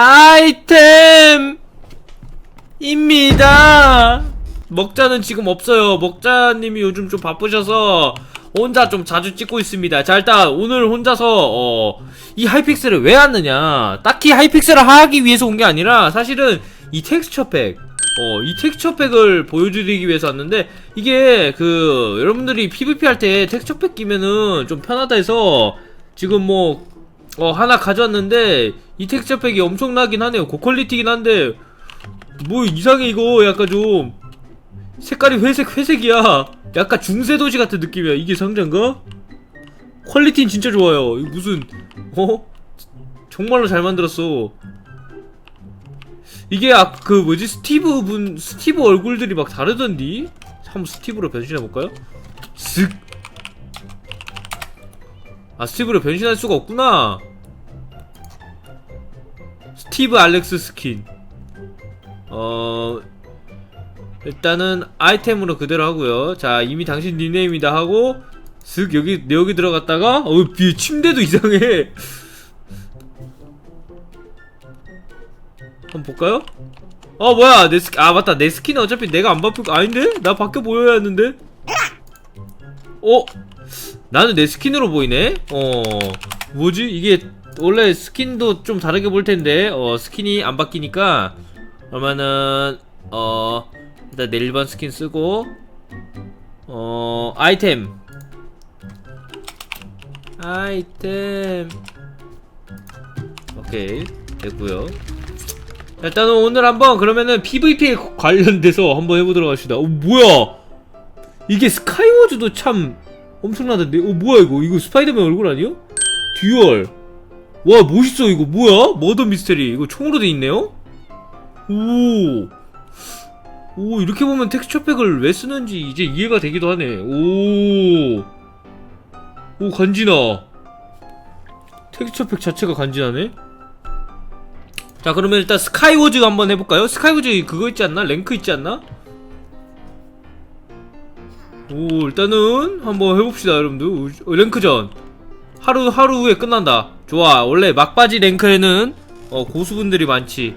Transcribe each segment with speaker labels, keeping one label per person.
Speaker 1: 아이템 입니다. 먹자는 지금 없어요. 먹자님이 요즘 좀 바쁘셔서 혼자 좀 자주 찍고 있습니다. 자 일단 오늘 혼자서 어, 이 하이픽셀을 왜 왔느냐? 딱히 하이픽셀을 하기 위해서 온 게 아니라 사실은 이 텍스처 팩 어, 이 텍스처 팩을 보여드리기 위해서 왔는데, 이게, 그, 여러분들이 PVP 할 때 텍스처 팩 끼면은 좀 편하다 해서, 지금 뭐, 어, 하나 가져왔는데, 이 텍스처 팩이 엄청나긴 하네요. 고퀄리티긴 한데, 뭐 이상해, 이거. 약간 좀, 색깔이 회색, 회색이야. 약간 중세도시 같은 느낌이야. 이게 상자인가? 퀄리티는 진짜 좋아요. 이거 무슨, 어? 정말로 잘 만들었어. 이게 아, 그 뭐지 스티브 분 스티브 얼굴들이 막 다르던디 한번 스티브로 변신해 볼까요? 쓱. 아 스티브로 변신할 수가 없구나. 스티브 알렉스 스킨. 어 일단은 아이템으로 그대로 하고요. 자 이미 당신 닉네임이다 하고 쓱 여기 여기 들어갔다가 어 침대도 이상해. 한번 볼까요? 어 뭐야 내 스킨 아 맞다 내 스킨은 어차피 내가 안 바꿀 거 아닌데? 나 바뀌어 보여야 했는데? 어? 나는 내 스킨으로 보이네? 어 뭐지? 이게 원래 스킨도 좀 다르게 볼 텐데 어 스킨이 안 바뀌니까 그러면은 어 일단 내 일 반 스킨 쓰고 어 아이템 아이템 오케이 됐고요 일단은 오늘 한번 그러면은 PVP에 관련돼서 한번 해보도록 합시다. 어 뭐야? 이게 스카이워즈도 참 엄청나던데. 어 뭐야 이거? 이거 스파이더맨 얼굴 아니요? 듀얼. 와 멋있어 이거 뭐야? 머더 미스테리 이거 총으로 돼 있네요? 오. 오 이렇게 보면 텍스처 팩을 왜 쓰는지 이제 이해가 되기도 하네. 오. 오 간지나. 텍스처 팩 자체가 간지나네. 자 그러면 일단 스카이워즈 한번 해볼까요? 스카이워즈 그거 있지 않나? 랭크 있지 않나? 오 일단은 한번 해봅시다 여러분들 어, 랭크전 하루 하루 후에 끝난다 좋아. 원래 막바지 랭크에는 어, 고수분들이 많지.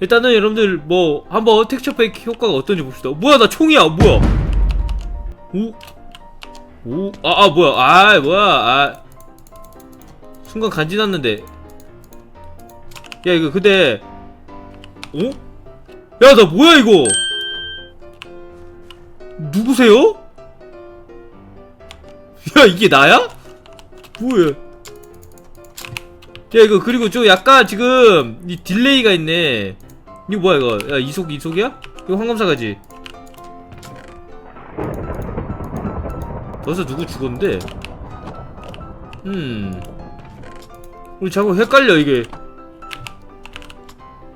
Speaker 1: 일단은 여러분들 뭐 한번 텍스처팩 효과가 어떤지 봅시다. 뭐야 나 총이야. 뭐야. 오? 오? 아, 아 뭐야. 아 뭐야. 아. 순간 간지났는데. 야 이거 근데 어? 야 나 뭐야 이거? 누구세요? 야 이게 나야? 뭐야 야 이거 그리고 좀 약간 지금 이 딜레이가 있네. 이거 뭐야 이거? 야 이속 이속이야? 이거 황금사가지. 벌써 누구 죽었는데? 음. 우리 자꾸 헷갈려 이게.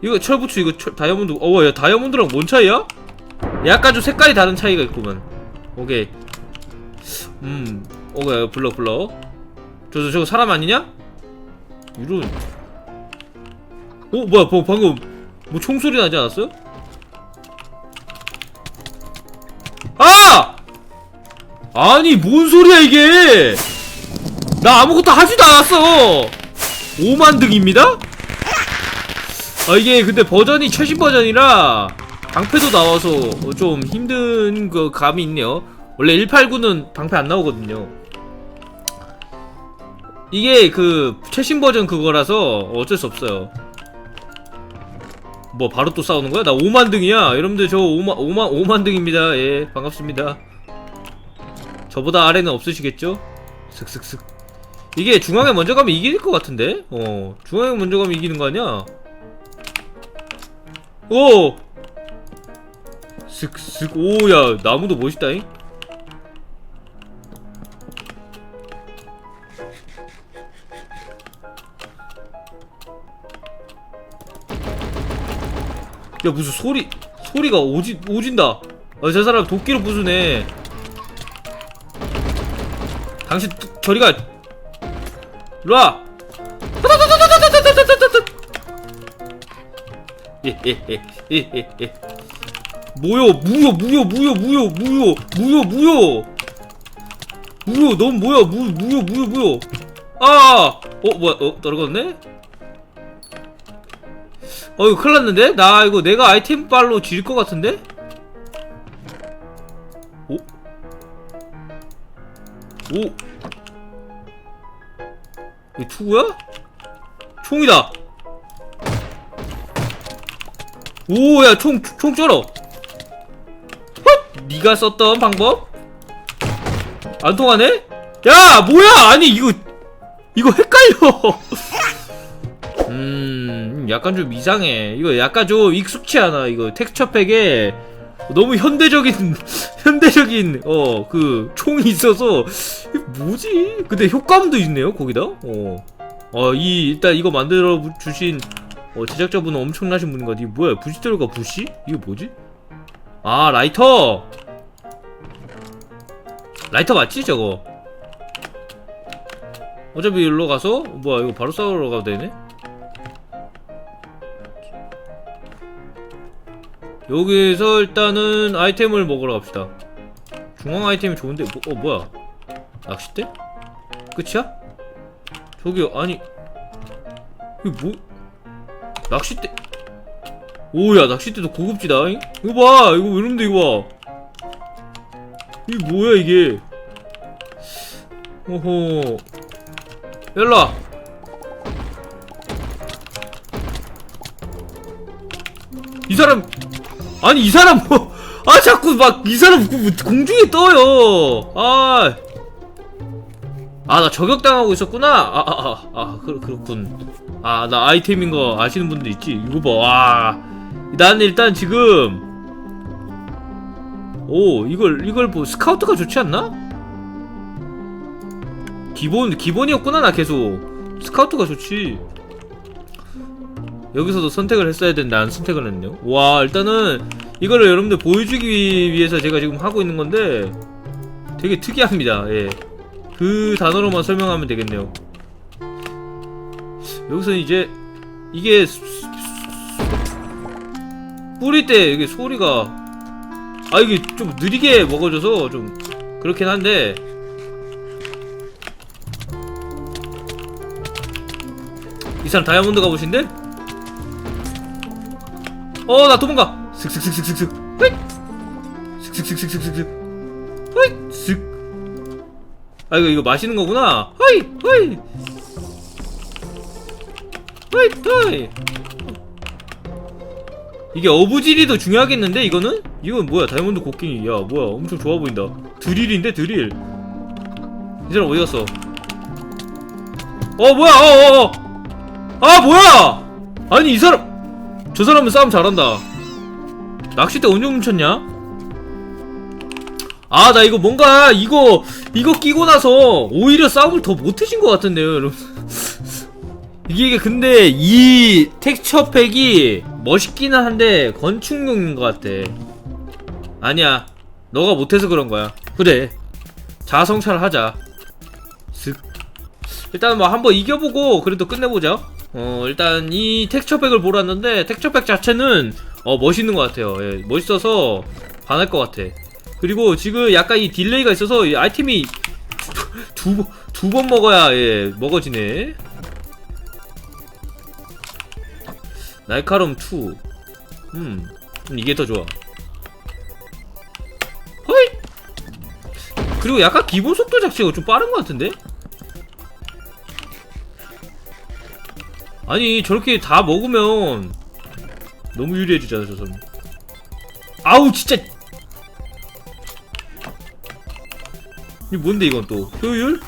Speaker 1: 이거 철부츠 이거 철, 다이아몬드 어야 다이아몬드랑 뭔 차이야? 약간 좀 색깔이 다른 차이가 있구만. 오케이. 음. 오케이 불러 불러. 저, 저 저거 사람 아니냐? 이런 어 뭐야 뭐, 방금 뭐 총소리 나지 않았어요? 아! 아니 뭔 소리야 이게 나 아무것도 하지도 않았어 5만 등입니다? 아 이게 근데 버전이 최신 버전이라 방패도 나와서 어, 좀 힘든 그 감이 있네요 원래 189는 방패 안 나오거든요 이게 그 최신 버전 그거라서 어쩔 수 없어요 뭐 바로 또 싸우는 거야? 나 5만 등이야 여러분들 저 5만 5만 5만 등입니다 예 반갑습니다 저보다 아래는 없으시겠죠? 슥슥슥 이게 중앙에 먼저 가면 이길 것 같은데? 어 중앙에 먼저 가면 이기는 거 아니야? 오! 슥슥 오야 나무도 멋있다잉 야 무슨 소리 소리가 오지 오진다. 아저 사람 도끼로 부수네. 당신 뚜- 저리 가. 일로와. 예예예예예 뭐요? 무효 무효 무효 무효 무효 무효 무효. 무효 넌 뭐야? 무 무효 무효 무효. 아어 뭐야? 어 떨어졌네 어 이거 큰일 났는데? 나 이거 내가 아이템 빨로 질 것 같은데? 오? 오? 이거 투구야? 총이다! 오, 야, 총, 총 쩔어! 헛! 니가 썼던 방법? 안 통하네? 야, 뭐야! 아니, 이거, 이거 헷갈려! 음, 약간 좀 이상해. 이거 약간 좀 익숙치 않아. 이거 텍스처팩에 너무 현대적인, 현대적인, 어, 그, 총이 있어서, 뭐지? 근데 효과음도 있네요, 거기다? 어. 어, 이, 일단 이거 만들어 주신, 어, 제작자분은 엄청나신 분인 것 같아. 이게 뭐야? 부시대로가 부시? 이게 뭐지? 아, 라이터! 라이터 맞지, 저거? 어차피 일로 가서, 뭐야, 이거 바로 싸우러 가도 되네? 여기서 일단은 아이템을 먹으러 갑시다. 중앙 아이템이 좋은데, 뭐, 어, 뭐야? 낚싯대? 끝이야? 저기, 아니. 이거 뭐? 낚싯대. 오야, 낚싯대도 고급지다. 잉? 이거 봐! 이거 이런데 이거 봐. 이게 뭐야, 이게. 오호. 열라! 이 사람 아니 이 사람 뭐 아 자꾸 막 이 사람 그 공중에 떠요. 아 아 나 저격당하고 있었구나. 아 아 아 아 그, 그렇군. 아 나 아이템인 거 아시는 분들 있지? 이거 봐와 나는 일단 지금 오 이걸 이걸 뭐 스카우트가 좋지 않나? 기본 기본이었구나 나 계속. 스카우트가 좋지 여기서도 선택을 했어야 되는데 안 선택을 했네요 와 일단은 이거를 여러분들 보여주기 위해서 제가 지금 하고 있는 건데 되게 특이합니다 예. 그 단어로만 설명하면 되겠네요 여기서 이제 이게 뿌릴 때 이게 소리가 아 이게 좀 느리게 먹어져서 좀 그렇긴 한데 이 사람 다이아몬드 가보신데? 어, 나 도망가. 슥슥슥슥슥슥. 휘. 슥슥슥슥슥슥. 휘. 슥. 아 이거 이거 마시는 거구나. 허이, 허이. 허이, 허이. 이게 어부지리도 중요하겠는데 이거는? 이건 뭐야 다이아몬드 곡괭이 야 뭐야 엄청 좋아 보인다 드릴인데 드릴 이 사람 어디 갔어 어 뭐야 어어어 아 뭐야 아니 이 사람 저 사람은 싸움 잘한다. 낚싯대 언제 훔쳤냐? 아 나 이거 뭔가 이거 이거 끼고 나서 오히려 싸움을 더 못해진 것 같은데요 여러분. 이게 근데 이 텍스처 팩이 멋있기는 한데 건축용인 것 같아. 아니야. 너가 못해서 그런 거야. 그래. 자아성찰 하자. 슥. 일단 뭐 한번 이겨보고 그래도 끝내보자 어 일단 이 텍스처팩을 보러 왔는데 텍스처팩 자체는 어 멋있는 것 같아요. 예, 멋있어서 반할 것 같아. 그리고 지금 약간 이 딜레이가 있어서 이 아이템이 두 두 번 먹어야 예 먹어지네. 날카로움 2 음, 음 이게 더 좋아. 허이 그리고 약간 기본 속도 자체가 좀 빠른 것 같은데 아니 저렇게 다 먹으면 너무 유리해지잖아 저 사람 아우 진짜 이 뭔데 이건 또 효율?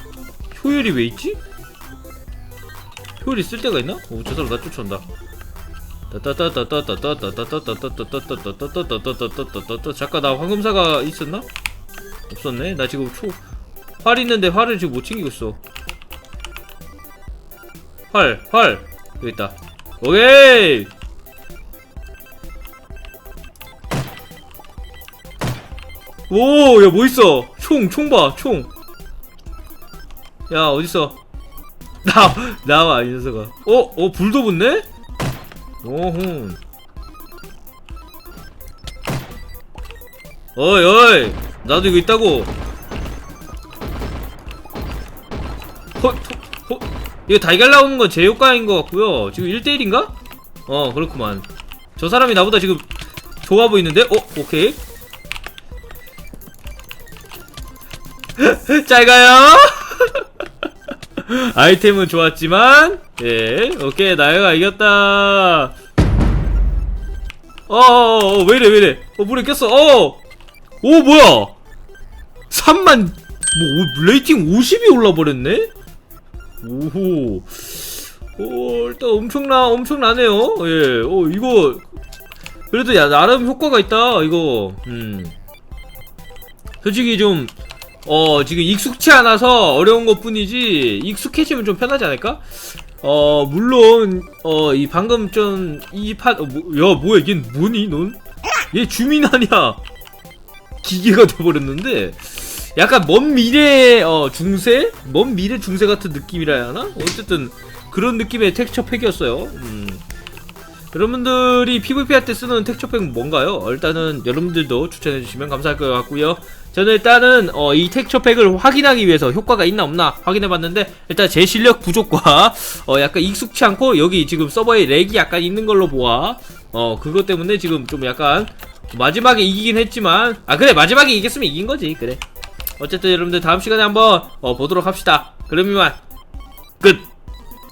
Speaker 1: 효율이 왜 있지? 효율이 쓸 때가 있나? 오저 사람 나 쫓아온다 잠깐 나 황금사가 있었나? 없었네 나 지금 초 활 있는데 활을 지금 못 챙기고 있어 활, 활 여기 있다 오케이 오, 야, 뭐 있어? 총, 총 봐, 총. 야, 어딨어? 나, 나와, 이 녀석아. 어, 어, 불도 붙네? 오호. 어이, 어이. 나도 이거 있다고. 이거 달걀 나오는 건 제 효과인 것 같고요. 지금 1대1인가? 어 그렇구만. 저 사람이 나보다 지금 좋아 보이는데? 어 오케이. 잘 가요. 아이템은 좋았지만 예 오케이. 나야가 이겼다. 어어어 왜이래 왜이래? 어 물에 꼈어. 어오 뭐야? 3만 뭐 오, 레이팅 50이 올라버렸네 오호. 오 일단 엄청나 엄청나네요. 예어 이거 그래도 야 나름 효과가 있다 이거. 음. 솔직히 좀 어 지금 익숙치 않아서 어려운 것 뿐이지 익숙해지면 좀 편하지 않을까? 어 물론 어 이 방금 좀 이판 어, 뭐, 야 뭐야 얘 뭐니 넌? 얘 주민 아니야. 기계가 돼버렸는데 약간 먼 미래 어 중세 먼 미래 중세 같은 느낌이라 해야 하나? 어쨌든 그런 느낌의 텍스처 팩이었어요. 음. 여러분들이 PVP 할 때 쓰는 텍스처 팩은 뭔가요? 어, 일단은 여러분들도 추천해 주시면 감사할 것 같고요. 저는 일단은 어, 이 텍스처 팩을 확인하기 위해서 효과가 있나 없나 확인해 봤는데 일단 제 실력 부족과 어, 약간 익숙치 않고 여기 지금 서버에 렉이 약간 있는 걸로 보아 어 그것 때문에 지금 좀 약간 마지막에 이기긴 했지만 아 그래 마지막에 이겼으면 이긴 거지 그래 어쨌든 여러분들 다음 시간에 한번 어, 보도록 합시다. 그럼 이만 끝